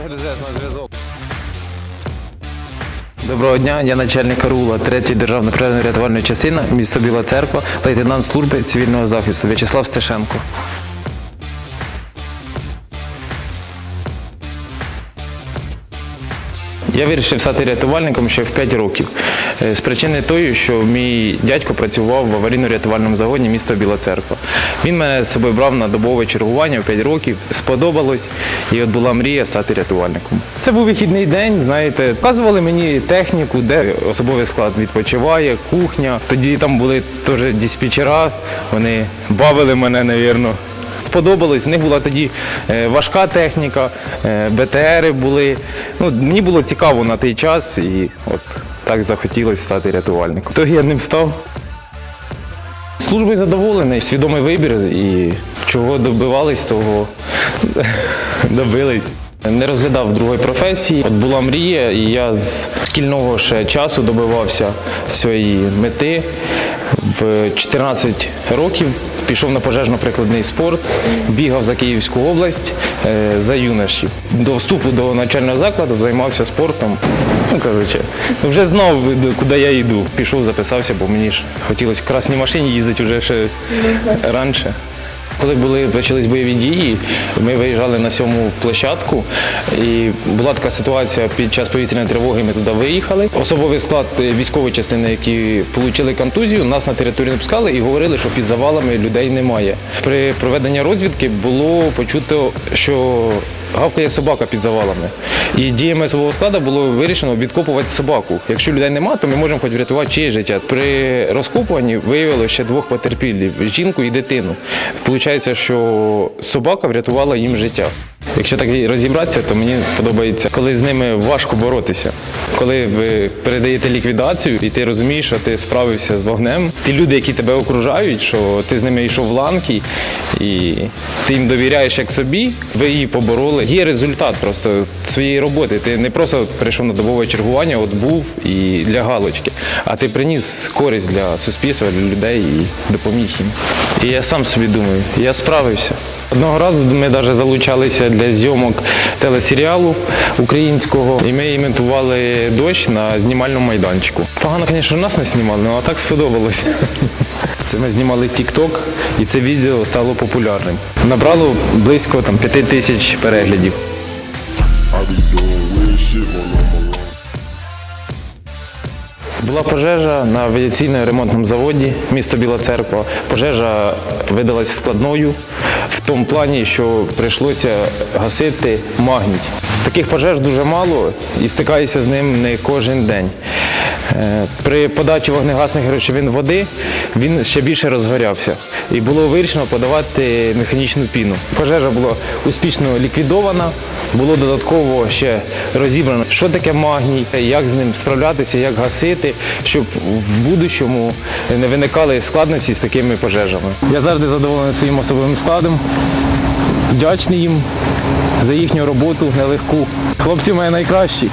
ГДЗ на зв'язок. Доброго дня, я начальник Рула 3-ї державної природної рятувальної частини, місто Біла Церква, лейтенант служби цивільного захисту В'ячеслав Стешенко. Я вирішив стати рятувальником ще в 5 років. Е, З причини тої, що мій дядько працював в аварійно-рятувальному загоні міста Біла Церква. Він мене з собою брав на добове чергування в 5 років, сподобалось, і от була мрія стати рятувальником. Це був вихідний день, знаєте, показували мені техніку, де особовий склад відпочиває, кухня. Тоді там були теж диспетчера, вони бавили мене, навірно. Сподобалось. В них була тоді е, важка техніка, е, БТРи були. Ну, мені було цікаво на той час і от так захотілося стати рятувальником. То я ним став. Службою задоволений, свідомий вибір і чого добивались, того добились. Не розглядав другої професії. От була мрія, і я з шкільного ще часу добивався цієї мети. В 14 років пішов на пожежно-прикладний спорт, бігав за Київську область е, за юноші. До вступу до навчального закладу займався спортом. Ну, коротше, вже знав, куди я йду. Пішов, записався, бо мені ж хотілося в красній машині їздити вже ще раніше. Коли були почались бойові дії, ми виїжджали на сьому площадку, і була така ситуація під час повітряної тривоги. Ми туди виїхали. Особовий склад військової частини, які отримали контузію, нас на територію не пускали і говорили, що під завалами людей немає. При проведенні розвідки було почуто, що гавкає собака під завалами. І діями свого складу було вирішено відкопувати собаку. Якщо людей немає, то ми можемо хоч врятувати чиє життя. При розкопуванні виявили ще двох потерпілів жінку і дитину. Получається, що собака врятувала їм життя. Якщо так розібратися, то мені подобається, коли з ними важко боротися. Коли ви передаєте ліквідацію, і ти розумієш, що ти справився з вогнем. Ті люди, які тебе окружають, що ти з ними йшов в ланки, і ти їм довіряєш як собі, ви її побороли. Є результат просто своєї роботи. Ти не просто прийшов на добове чергування, от був і для галочки, а ти приніс користь для суспільства, для людей і допоміг їм. І я сам собі думаю, я справився. Одного разу ми навіть залучалися для зйомок телесеріалу українського, і ми імітували дощ на знімальному майданчику. Погано, звісно, нас не знімали, але так сподобалось. Це ми знімали TikTok, і це відео стало популярним. Набрало близько там, 5 тисяч переглядів. Була пожежа на авіаційно-ремонтному заводі місто Біла Церква. Пожежа видалась складною тому плані, що прийшлося гасити магніть. Таких пожеж дуже мало і стикаюся з ним не кожен день. Е, При подачі вогнегасних речовин води він ще більше розгорявся. І було вирішено подавати механічну піну. Пожежа була успішно ліквідована. Було додатково ще розібрано, що таке магній, як з ним справлятися, як гасити, щоб в будущому не виникали складності з такими пожежами. Я завжди задоволений своїм особовим складом, вдячний їм за їхню роботу нелегку. Хлопці мої найкращі.